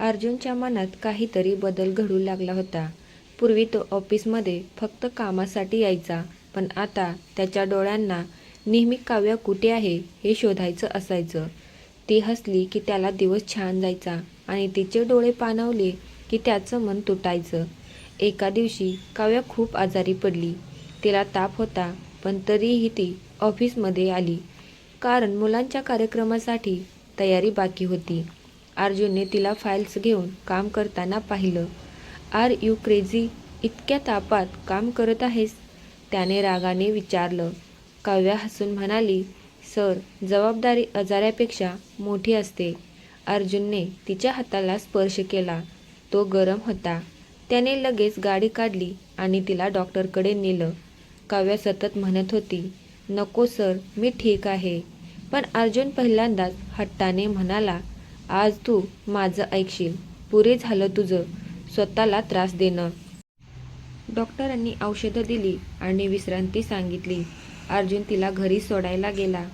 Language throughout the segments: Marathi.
अर्जुनच्या मनात काहीतरी बदल घडू लागला होता. पूर्वी तो ऑफिसमध्ये फक्त कामासाठी यायचा पण आता त्याच्या डोळ्यांना नेहमी काव्या कुठे आहे हे शोधायचं असायचं. ती हसली की त्याला दिवस छान जायचा आणि तिचे डोळे पाणावले की त्याचं मन तुटायचं. एका दिवशी काव्या खूप आजारी पडली. तिला ताप होता पण तरीही ती ऑफिसमध्ये आली. कारण मुलांच्या कार्यक्रमासाठी तयारी बाकी होती. अर्जुनने तिला फाईल्स घेऊन काम करताना पाहिलं. आर यू क्रेझी इतक्या तापात काम करत आहेस? त्याने रागाने विचारलं. काव्या हसून म्हणाली सर जबाबदारी अजाऱ्यापेक्षा मोठी असते. अर्जुनने तिच्या हाताला स्पर्श केला. तो गरम होता. त्याने लगेच गाडी काढली आणि तिला डॉक्टरकडे नेलं. काव्या सतत म्हणत होती नको सर मी ठीक आहे. पण अर्जुन पहिल्यांदाच हट्टाने म्हणाला आज तू माझं ऐकशील. पुरे झालं तुझं. स्वतःला त्रास देणं. डॉक्टरांनी औषधं दिली आणि विश्रांती सांगितली. अर्जुन तिला घरी सोडायला गेला.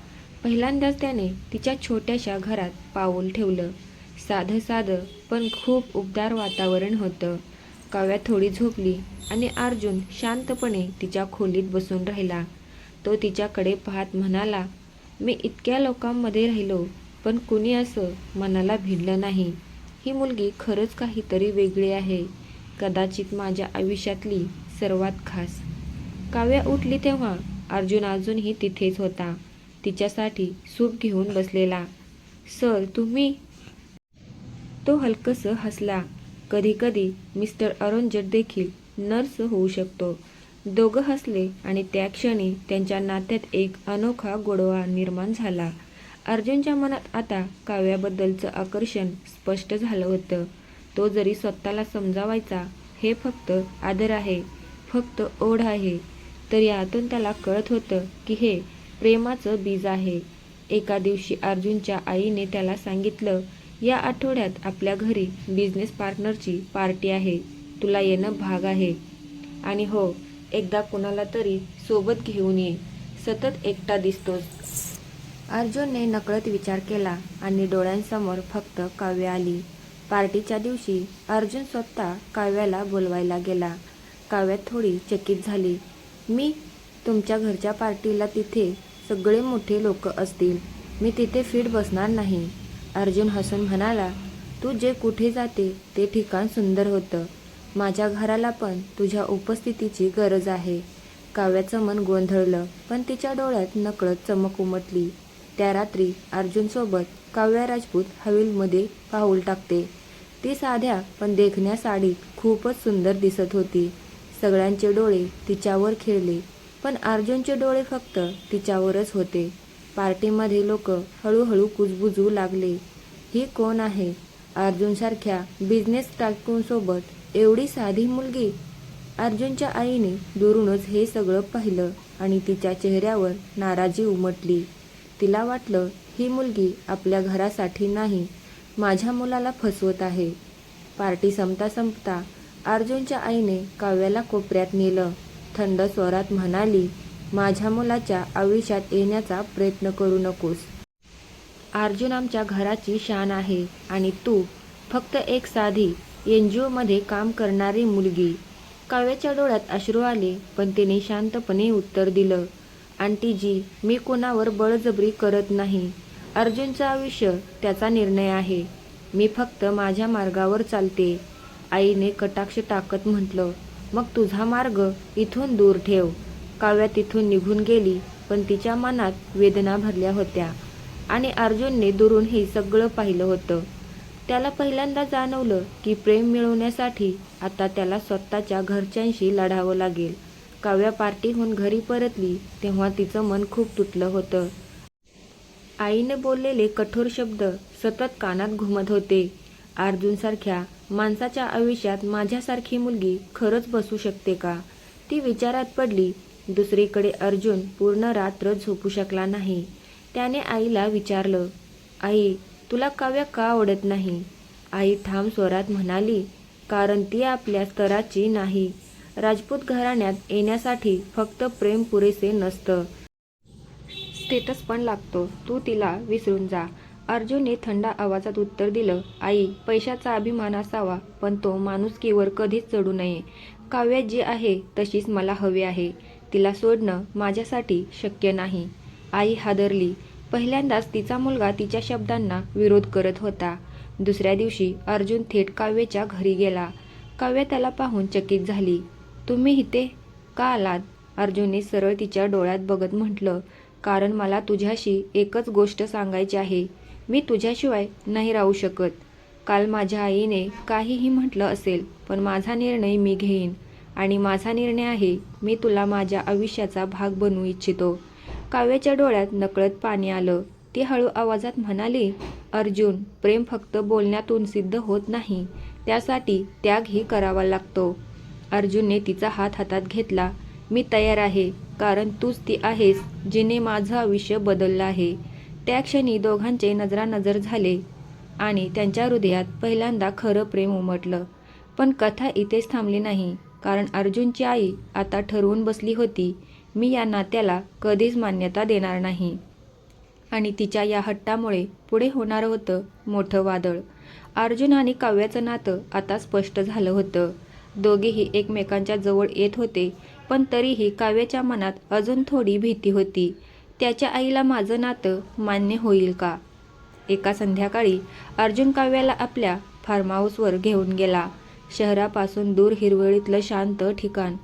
पहिल्यांदाच त्याने तिच्या छोट्याशा घरात पाऊल ठेवलं. साधं साधं पण खूप उबदार वातावरण होतं. काव्या थोडी झोपली आणि अर्जुन शांतपणे तिच्या खोलीत बसून राहिला. तो तिच्याकडे पाहत म्हणाला मी इतक्या लोकांमध्ये राहिलो पण कुणी असं मनाला भिडलं नाही. ही मुलगी खरंच काहीतरी वेगळी आहे. कदाचित माझ्या आयुष्यातली सर्वात खास. काव्या उठली तेव्हा अर्जुन अजूनही तिथेच होता. तिच्यासाठी सूप घेऊन बसलेला. सर तुम्ही? तो हलकसं हसला. कधीकधी मिस्टर अरुणजट देखील नर्स होऊ शकतो. दोघं हसले आणि त्या क्षणी त्यांच्या नात्यात एक अनोखा गोडवा निर्माण झाला. अर्जुनच्या मनात आता काव्याबद्दलचं आकर्षण स्पष्ट झालं होतं. तो जरी स्वतःला समजावायचा हे फक्त आदर आहे फक्त ओढ आहे तर यातून त्याला कळत होतं की हे प्रेमाचं बीज आहे. एका दिवशी अर्जुनच्या आईने त्याला सांगितलं या आठवड्यात आपल्या घरी बिझनेस पार्टनरची पार्टी आहे. तुला येणं भाग आहे. आणि हो एकदा कुणाला तरी सोबत घेऊन ये. सतत एकटा दिसतोस. अर्जुनने नकळत विचार केला आणि डोळ्यांसमोर फक्त काव्य आली. पार्टीच्या दिवशी अर्जुन स्वतः काव्याला बोलवायला गेला. काव्या थोडी चकित झाली. मी तुमच्या घरच्या पार्टीला तिथे सगळे मोठे लोक असतील. मी तिथे फिट बसणार नाही. अर्जुन हसून म्हणाला तू जे कुठे जाते ते ठिकाण सुंदर होतं. माझ्या घराला पण तुझ्या उपस्थितीची गरज आहे. काव्याचं मन गोंधळलं पण तिच्या डोळ्यात नकळत चमक उमटली. त्या रात्री अर्जुनसोबत काव्या राजपूत हवेलमध्ये पाऊल टाकते. ती साध्या पण देखण्या साडीत खूपच सुंदर दिसत होती. सगळ्यांचे डोळे तिच्यावर खेळले पण अर्जुनचे डोळे फक्त तिच्यावरच होते. पार्टीमध्ये लोक हळूहळू कुजबुजू लागले. ही कोण आहे? अर्जुनसारख्या बिझनेस टाकूनसोबत एवढी साधी मुलगी? अर्जुनच्या आईने दुरूनच हे सगळं पाहिलं आणि तिच्या चेहऱ्यावर नाराजी उमटली. तिला वाटलं ही मुलगी आपल्या घरासाठी नाही माझ्या मुलाला फसवत आहे. पार्टी संपता संपता अर्जुनच्या आईने काव्याला कोपऱ्यात नेलं. थंड स्वरात म्हणाली माझ्या मुलाच्या आयुष्यात येण्याचा प्रयत्न करू नकोस. अर्जुन आमच्या घराची शान आहे आणि तू फक्त एक साधी एन जी ओमध्ये काम करणारी मुलगी. काव्याच्या डोळ्यात अश्रू आले पण तिने शांतपणे उत्तर दिलं आंटीजी मी कोणावर बळजबरी करत नाही. अर्जुनचं आयुष्य त्याचा निर्णय आहे. मी फक्त माझ्या मार्गावर चालते. आईने कटाक्ष टाकत म्हटलं मग तुझा मार्ग इथून दूर ठेव. काव्या तिथून निघून गेली पण तिच्या मनात वेदना भरल्या होत्या. आणि अर्जुनने दुरून हे सगळं पाहिलं होतं. त्याला पहिल्यांदा जाणवलं की प्रेम मिळवण्यासाठी आता त्याला स्वतःच्या घरच्यांशी लढावं लागेल. काव्या पार्टीहून घरी परतली तेव्हा तिचं मन खूप तुटलं होतं. आईने बोललेले कठोर शब्द सतत कानात घुमत होते. अर्जुनसारख्या माणसाच्या आयुष्यात माझ्यासारखी मुलगी खरंच बसू शकते का? ती विचारात पडली दुसरीकडे अर्जुन पूर्ण रात्र झोपू शकला नाही. त्याने आईला विचारलं आई तुला काव्य का आवडत नाही? आई ठाम स्वरात म्हणाली कारण ती आपल्या स्तराची नाही. राजपूत घराण्यात येण्यासाठी फक्त प्रेम पुरेसे नसतं. स्टेटस पण लागतो. तू तिला विसरून जा. अर्जुनने थंड आवाजात उत्तर दिलं आई पैशाचा अभिमान असावा पण तो माणुसकीवर कधीच चढू नये. काव्यात जी आहे तशीच मला हवी आहे. तिला सोडणं माझ्यासाठी शक्य नाही. आई हादरली. पहिल्यांदाच तिचा मुलगा तिच्या शब्दांना विरोध करत होता. दुसऱ्या दिवशी अर्जुन थेट काव्याच्या घरी गेला. काव्य त्याला पाहून चकित झाली. तुम्ही इथे का आलात? अर्जुनने सरळ तिच्या डोळ्यात बघत म्हटलं कारण मला तुझ्याशी एकच गोष्ट सांगायची आहे. मी तुझ्याशिवाय नाही राहू शकत. काल माझ्या आईने काहीही म्हटलं असेल पण माझा निर्णय मी घेईन. आणि माझा निर्णय आहे मी तुला माझ्या आयुष्याचा भाग बनवू इच्छितो. काव्याच्या डोळ्यात नकळत पाणी आलं. ती हळू आवाजात म्हणाली अर्जुन प्रेम फक्त बोलण्यातून सिद्ध होत नाही. त्यासाठी त्यागही करावा लागतो. अर्जुनने तिचा हात हातात घेतला. मी तयार आहे कारण तूच ती आहेस जिने माझं आयुष्य बदललं आहे. त्या क्षणी दोघांचे नजरानजर झाले आणि त्यांच्या हृदयात पहिल्यांदा खरं प्रेम उमटलं. पण कथा इथेच थांबली नाही कारण अर्जुनची आई आता ठरवून बसली होती मी या नात्याला कधीच मान्यता देणार नाही. आणि तिच्या या हट्टामुळे पुढे होणारं होतं मोठं वादळ. अर्जुन आणि काव्याचं नातं आता स्पष्ट झालं होतं. दोघेही एकमेकांच्या जवळ येत होते पण तरीही काव्याच्या मनात अजून थोडी भीती होती. त्याच्या आईला माझं नातं मान्य होईल का? एका संध्याकाळी अर्जुन काव्याला आपल्या फार्म हाऊसवर घेऊन गेला. शहरापासून दूर हिरवळीतलं शांत ठिकाण.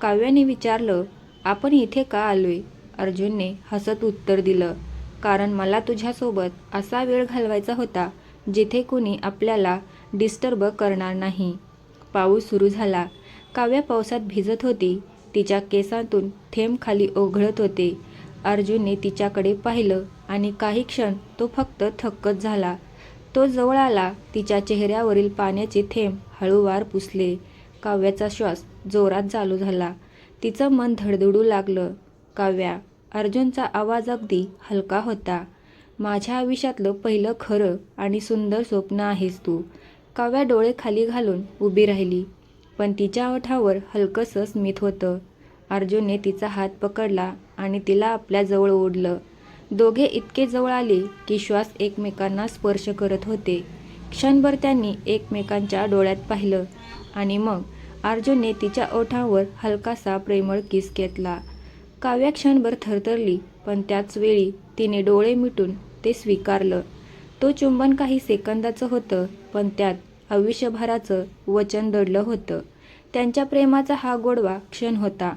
काव्याने विचारलं आपण इथे का आलोय? अर्जुनने हसत उत्तर दिलं कारण मला तुझ्यासोबत असा वेळ घालवायचा होता जिथे कुणी आपल्याला डिस्टर्ब करणार नाही. पाऊस सुरू झाला. काव्या पावसात भिजत होती. तिच्या केसांतून थेंब खाली ओघळत होते. अर्जुनने तिच्याकडे पाहिलं आणि काही क्षण तो फक्त थक्कच झाला. तो जवळ आला. तिच्या चेहऱ्यावरील पाण्याचे थेंब हळूवार पुसले. काव्याचा श्वास जोरात चालू झाला. तिचं मन धडधडू लागलं. काव्या अर्जुनचा आवाज अगदी हलका होता. माझ्या आयुष्यातलं पहिलं खरं आणि सुंदर स्वप्न आहेस तू. काव्या डोळे खाली घालून उभी राहिली. पण तिच्या ओठावर हलकंसं स्मित होतं. अर्जुनने तिचा हात पकडला आणि तिला आपल्याजवळ ओढलं. दोघे इतके जवळ आले की श्वास एकमेकांना स्पर्श करत होते. क्षणभर त्यांनी एकमेकांच्या डोळ्यात पाहिलं आणि मग अर्जुनने तिच्या ओठावर हलकासा प्रेमळ किस घेतला. काव्या क्षणभर थरथरली पण त्याच वेळी तिने डोळे मिटून ते स्वीकारलं. तो चुंबन काही सेकंदाचं होतं पण त्यात आयुष्यभराचं वचन दडलं होतं. त्यांच्या प्रेमाचा हा गोडवा क्षण होता.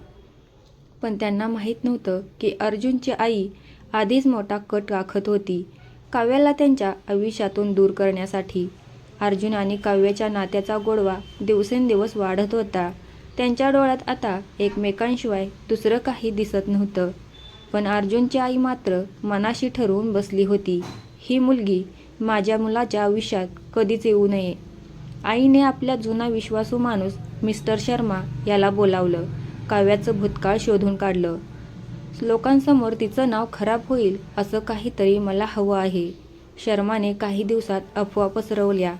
पण त्यांना माहीत नव्हतं की अर्जुनची आई आधीच मोठा कट राखत होती. काव्याला त्यांच्या आयुष्यातून दूर करण्यासाठी अर्जुन आणि काव्याच्या नात्याचा गोडवा दिवसेंदिवस वाढत होता. त्यांच्या डोळ्यात आता एकमेकांशिवाय दुसरं काही दिसत नव्हतं. पण अर्जुनची आई मात्र मनाशी ठरवून बसली होती. ही मुलगी माझ्या मुलाच्या आयुष्यात कधीच येऊ नये. आईने आपल्या जुना विश्वासू माणूस मिस्टर शर्मा याला बोलावलं. काव्याचं भूतकाळ शोधून काढलं. लोकांसमोर तिचं नाव खराब होईल असं काहीतरी मला हवं आहे. शर्माने काही दिवसात अफवा पसरवल्या.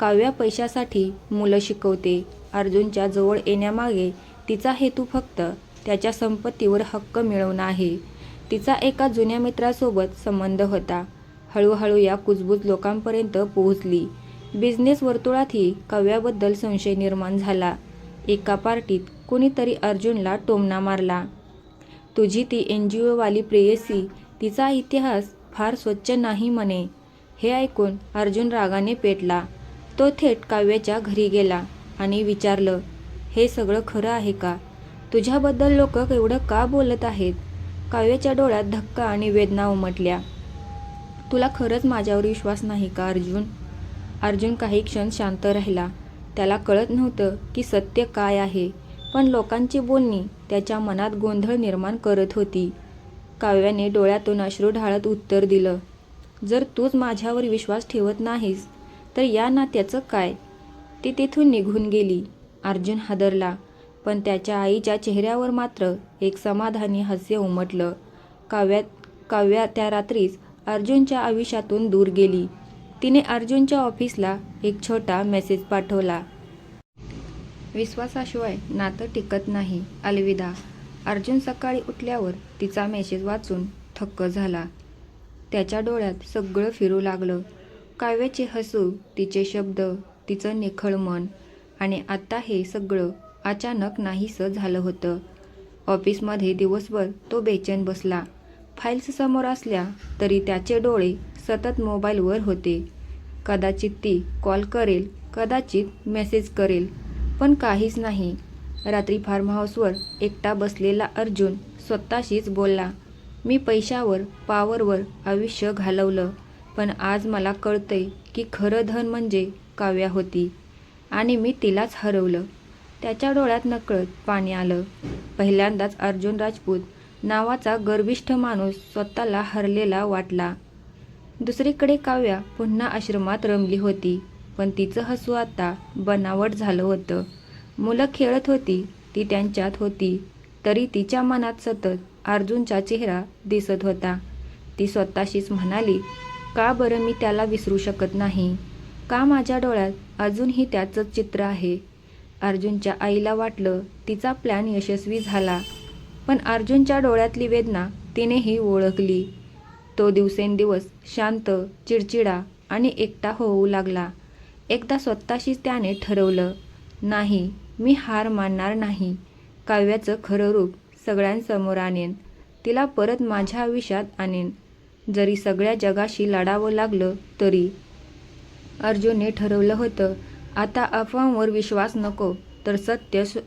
काव्या पैशासाठी मुलं शिकवते. अर्जुनच्या जवळ येण्यामागे तिचा हेतू फक्त त्याच्या संपत्तीवर हक्क मिळवणं आहे. तिचा एका जुन्या मित्रासोबत संबंध होता. हळूहळू या कुजबूज लोकांपर्यंत पोहोचली. बिझनेस वर्तुळातही काव्याबद्दल संशय निर्माण झाला. एका पार्टीत कुणीतरी अर्जुनला टोमणा मारला. तुझी ती एन जी ओवाली प्रेयसी तिचा इतिहास फार स्वच्छ नाही म्हणे. हे ऐकून अर्जुन रागाने पेटला. तो थेट काव्याच्या घरी गेला आणि विचारलं हे सगळं खरं आहे का? तुझ्याबद्दल लोक एवढं का बोलत आहेत? काव्याच्या डोळ्यात धक्का आणि वेदना उमटल्या. तुला खरंच माझ्यावर विश्वास नाही का अर्जुन? अर्जुन काही क्षण शांत राहिला. त्याला कळत नव्हतं की सत्य काय आहे पण लोकांची बोलणी त्याच्या मनात गोंधळ निर्माण करत होती. काव्याने डोळ्यातून अश्रू ढाळत उत्तर दिलं जर तूच माझ्यावर विश्वास ठेवत नाहीस तर या नात्याचं काय? ती तिथून निघून गेली. अर्जुन हादरला पण त्याच्या आईच्या चेहऱ्यावर मात्र एक समाधानी हास्य उमटलं. काव्यात काव्या त्या रात्रीच अर्जुनच्या आयुष्यातून दूर गेली. तिने अर्जुनच्या ऑफिसला एक छोटा मेसेज पाठवला. विश्वासाशिवाय नातं टिकत नाही अलविदा अर्जुन सकाळी उठल्यावर तिचा मेसेज वाचून थक्क झाला. त्याच्या डोळ्यात सगळं फिरू लागलं. काव्याचे हसू तिचे शब्द तिचं निखळ मन आणि आत्ता हे सगळं अचानक नाहीसं झालं होतं. ऑफिसमध्ये दिवसभर तो बेचैन बसला. फाईल्स समोर असल्या तरी त्याचे डोळे सतत मोबाईलवर होते. कदाचित ती कॉल करेल कदाचित मेसेज करेल पण काहीच नाही. रात्री फार्म हाऊसवर एकटा बसलेला अर्जुन स्वतःशीच बोलला मी पैशावर पावरवर आयुष्य घालवलं पण आज मला कळतंय की खरं धन म्हणजे काव्या होती आणि मी तिलाच हरवलं. त्याच्या डोळ्यात नकळत पाणी आलं. पहिल्यांदाच अर्जुन राजपूत नावाचा गर्विष्ठ माणूस स्वतःला हरलेला वाटला. दुसरीकडे काव्या पुन्हा आश्रमात रमली होती पण तिचं हसू आता बनावट झालं होतं. मुलं खेळत होती ती त्यांच्यात होती. तरी तिच्या मनात सतत अर्जुनचा चेहरा दिसत होता. ती स्वतःशीच म्हणाली का बरं मी त्याला विसरू शकत नाही? का माझ्या डोळ्यात अजूनही त्याचंच चित्र आहे? अर्जुनच्या आईला वाटलं तिचा प्लॅन यशस्वी झाला. पण अर्जुनच्या डोळ्यातली वेदना तिनेही ओळखली. तो दिवसेंदिवस शांत चिडचिडा आणि एकटा होऊ लागला. एकदा स्वतःशीच त्याने ठरवलं नाही मी हार मानणार नाही. काव्याचं खरं रूप सगळ्यांसमोर आणेन. तिला परत माझ्या आयुष्यात आणेन. जरी सगळ्या जगाशी लढावं लागलं तरी. अर्जुनने ठरवलं होतं आता अफवांवर विश्वास नको तर सत्य श-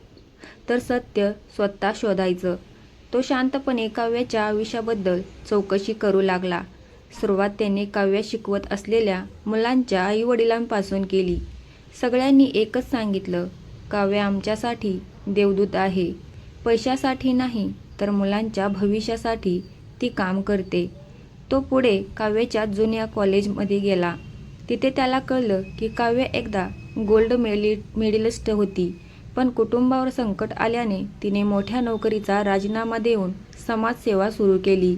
तर सत्य स्वतः शोधायचं. तो शांतपणे काव्याच्या आयुष्याबद्दल चौकशी करू लागला. सुरुवात त्याने काव्य शिकवत असलेल्या मुलांच्या आईवडिलांपासून केली. सगळ्यांनी एकच सांगितलं काव्य आमच्यासाठी देवदूत आहे. पैशासाठी नाही तर मुलांच्या भविष्यासाठी ती काम करते. तो पुढे काव्याच्या जुन्या कॉलेजमध्ये गेला. तिथे त्याला कळलं की काव्य एकदा गोल्ड मेडि मेडलिस्ट होती. पण कुटुंबावर संकट आल्याने तिने मोठ्या नोकरीचा राजीनामा देऊन समाजसेवा सुरू केली.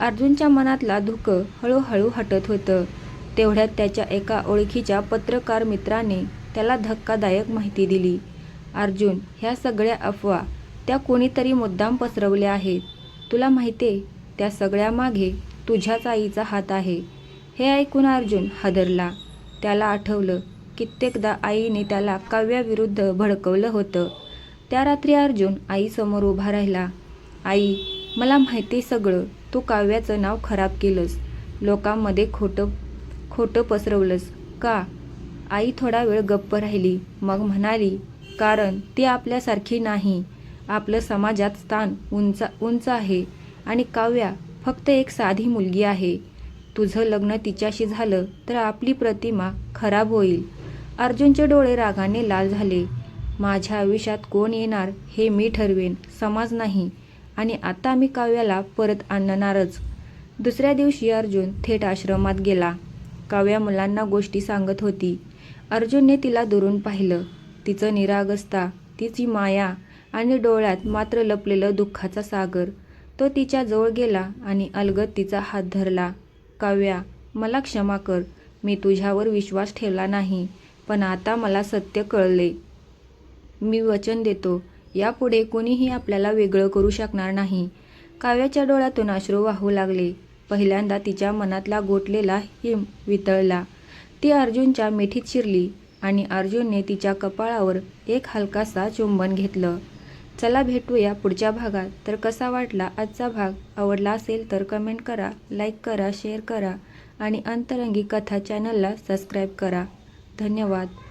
अर्जुनच्या मनातला धुकं हळूहळू हटत होतं. तेवढ्यात त्याच्या एका ओळखीच्या पत्रकार मित्राने त्याला धक्कादायक माहिती दिली. अर्जुन ह्या सगळ्या अफवा त्या कोणीतरी मुद्दाम पसरवल्या आहेत. तुला माहिती त्या सगळ्यामागे तुझ्याच आईचा हात आहे. हे ऐकून अर्जुन हादरला. त्याला आठवलं कित्येकदा आईने त्याला काव्याविरुद्ध भडकवलं होतं. त्या रात्री अर्जुन आईसमोर उभा राहिला. आई मला माहिती सगळं. तू काव्याचं नाव खराब केलंस. लोकांमध्ये खोटं खोटं पसरवलंस. का? आई थोडा वेळ गप्प राहिली. मग म्हणाली कारण ती आपल्यासारखी नाही. आपलं समाजात स्थान उंच उंच आहे. आणि काव्या फक्त एक साधी मुलगी आहे. तुझं लग्न तिच्याशी झालं तर आपली प्रतिमा खराब होईल. अर्जुनचे डोळे रागाने लाल झाले. माझ्या आयुष्यात कोण येणार हे मी ठरवेन समाज नाही. आणि आता मी काव्याला परत आणणारच. दुसऱ्या दिवशी अर्जुन थेट आश्रमात गेला. काव्या मुलांना गोष्टी सांगत होती. अर्जुनने तिला दुरून पाहिलं. तिचं निरागसता तिची माया आणि डोळ्यात मात्र लपलेलं दुःखाचा सागर. तो तिच्या जवळ गेला आणि अलगद तिचा हात धरला. काव्या मला क्षमा कर. मी तुझ्यावर विश्वास ठेवला नाही. पण आता मला सत्य कळले. मी वचन देतो यापुढे कोणीही आपल्याला वेगळं करू शकणार नाही. काव्याच्या डोळ्यातून अश्रू वाहू लागले. पहिल्यांदा तिच्या मनातला गोठलेला हिम वितळला. ती अर्जुनच्या मिठीत शिरली आणि अर्जुनने तिच्या कपाळावर एक हलकासा चुंबन घेतलं. चला भेटूया पुढच्या भागात. तर कसा वाटला आजचा भाग? आवडला असेल तर कमेंट करा लाईक करा शेअर करा आणि अंतरंगी कथा चॅनलला सबस्क्राईब करा. धन्यवाद.